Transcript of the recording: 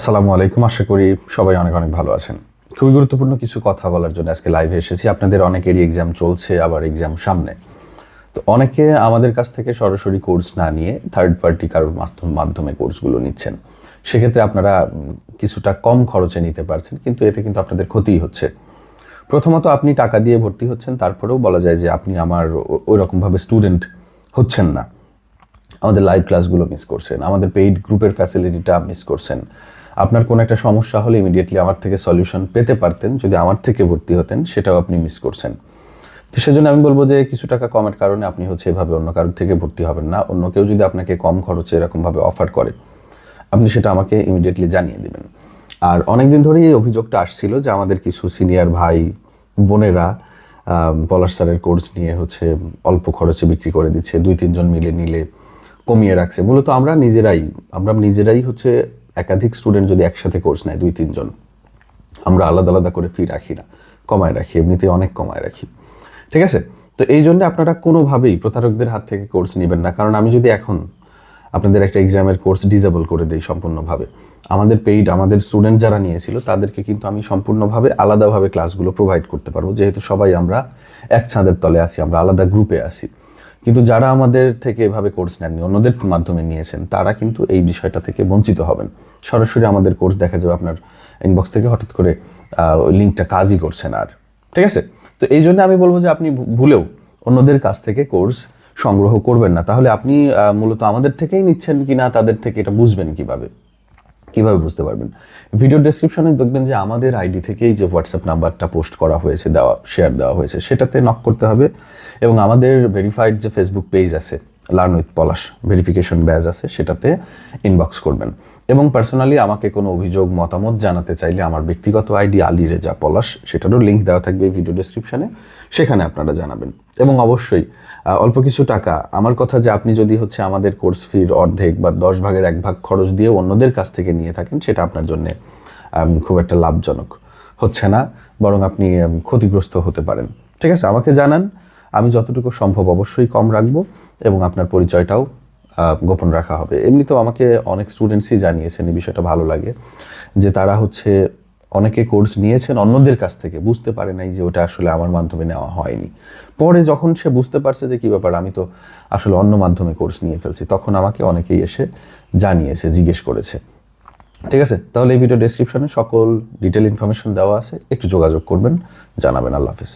আসসালামু আলাইকুম। আশা করি সবাই অনেক অনেক ভালো আছেন। খুবই গুরুত্বপূর্ণ কিছু কথা বলার জন্য আজকে লাইভে এসেছি। আপনাদের অনেকেরই এক্সাম চলছে, আবার এক্সাম সামনে। তো অনেকে আমাদের কাছ থেকে সরাসরি কোর্স না নিয়ে থার্ড পার্টি কারোর মাধ্যম- কোর্সগুলো নিচ্ছেন। সেক্ষেত্রে আপনারা কিছুটা কম খরচে নিতে পারছেন, কিন্তু এতে কিন্তু আপনাদের ক্ষতিই হচ্ছে। প্রথমত আপনি টাকা দিয়ে ভর্তি হচ্ছেন, তারপরেও বলা যায় যে আপনি আমার ওই রকমভাবে স্টুডেন্ট হচ্ছেন না। আমাদের লাইভ ক্লাসগুলো মিস করছেন, আমাদের পেইড গ্রুপের ফ্যাসিলিটিটা মিস করছেন। আপনার কোনো একটা সমস্যা হলে ইমিডিয়েটলি আমার থেকে সলিউশন পেতে পারতেন, যদি আমার থেকে ভর্তি হতেন, সেটাও আপনি মিস করছেন। তো সেজন্য আমি বলব যে কিছু টাকা কমের কারণে আপনি হচ্ছে এভাবে অন্য কারোর থেকে ভর্তি হবেন না, অন্য কেউ যদি আপনাকে কম খরচে এরকমভাবে অফার করে, আপনি সেটা আমাকে ইমিডিয়েটলি জানিয়ে দেবেন। আর অনেকদিন ধরেই এই অভিযোগটা আসছিল যে আমাদের কিছু সিনিয়র ভাই, বোনেরা পলাশ স্যারের কোর্স নিয়ে হচ্ছে অল্প খরচে বিক্রি করে দিচ্ছে, দুই তিনজন মিলে নিলে কমিয়ে রাখছে। মূলত আমরা নিজেরাই আমরা নিজেরাই হচ্ছে একাধিক স্টুডেন্ট যদি একসাথে কোর্স নেয়, দুই, তিনজন, আমরা আলাদা আলাদা করে ফি রাখি না, কমায় রাখি, এমনিতে অনেক কমায় রাখি। ঠিক আছে? তো এই জন্য আপনারা কোনোভাবেই প্রতারকদের হাত থেকে কোর্স নেবেন না। কারণ আমি যদি এখন আপনাদের একটা এক্সামের কোর্স ডিজেবল করে দিই সম্পূর্ণভাবে, আমাদের পেইড আমাদের স্টুডেন্ট যারা নিয়েছিল, তাদেরকে কিন্তু আমি সম্পূর্ণভাবে আলাদাভাবে ক্লাসগুলো প্রোভাইড করতে পারব। যেহেতু সবাই আমরা এক ছাদের তলে আছি, আমরা আলাদা গ্রুপে আছি। কিন্তু যারা আমাদের থেকে এভাবে কোর্স নেননি, অন্যদের মাধ্যমে নিয়েছেন, তারা কিন্তু এই বিষয়টা থেকে বঞ্চিত হবেন। সরাসরি আমাদের কোর্স দেখা যাবে আপনার ইনবক্স থেকে, হঠাৎ করে ওই লিঙ্কটা কাজই করছে না আর। ঠিক আছে? তো এই জন্য আমি বলব যে আপনি ভুলেও অন্যদের কাছ থেকে কোর্স সংগ্রহ করবেন না। তাহলে আপনি মূলত আমাদের থেকেই নিচ্ছেন কিনা, তাদের থেকে এটা বুঝবেন কীভাবে? কীভাবে বুঝতে পারবেন? ভিডিও ডেসক্রিপশনে দেখবেন যে আমাদের আইডি থেকেই যে হোয়াটসঅ্যাপ নাম্বারটা পোস্ট করা হয়েছে, দেওয়া শেয়ার দেওয়া হয়েছে, সেটাতে নক করতে হবে। এবং আমাদের ভেরিফাইড যে ফেসবুক পেজ আছে learn with Palash verification badge আছে, সেটাতে ইনবক্স করবেন। এবং পার্সোনালি আমাকে কোনো অভিযোগ, মতামত জানাতে চাইলে আমার ব্যক্তিগত আইডি আলী রেজা পলাশ, সেটারও লিঙ্ক দেওয়া থাকবে এই ভিডিও ডেসক্রিপশনে সেখানে আপনারা জানাবেন। এবং অবশ্যই অল্প কিছু টাকা। আমার কথা যে আপনি যদি হচ্ছে আমাদের কোর্স ফির অর্ধেক বা দশ ভাগের এক ভাগ খরচ দিয়ে অন্যদের কাছ থেকে নিয়ে থাকেন, সেটা আপনার জন্য খুব একটা লাভজনক। হচ্ছে না, বরং আপনি ক্ষতিগ্রস্ত হতে পারেন। ঠিক আছে, আমাকে জানান। আমি যতটুকু সম্ভব অবশ্যই কম রাখব এবং আপনার পরিচয়টাও গোপন রাখা হবে। এমনিতেও আমাকে অনেক স্টুডেন্টসই জানিয়েছেন এই বিষয়টা ভালো লাগে যে তারা হচ্ছে অনেকে কোর্স নিয়েছেন অন্যদের কাছ থেকে, বুঝতে পারে নাই যে ওটা আসলে আমার মাধ্যমে নেওয়া হয়নি। পরে যখন সে বুঝতে পারছে যে কী ব্যাপার, আমি তো আসলে অন্য মাধ্যমে কোর্স নিয়ে ফেলছি, তখন আমাকে অনেকেই এসে জানিয়েছে, জিজ্ঞেস করেছে। ঠিক আছে? তাহলে এই ভিডিও ডেসক্রিপশনে সকল ডিটেল ইনফরমেশন দেওয়া আছে, একটু যোগাযোগ করবেন। জানাবেন। আল্লাহ হাফিজ।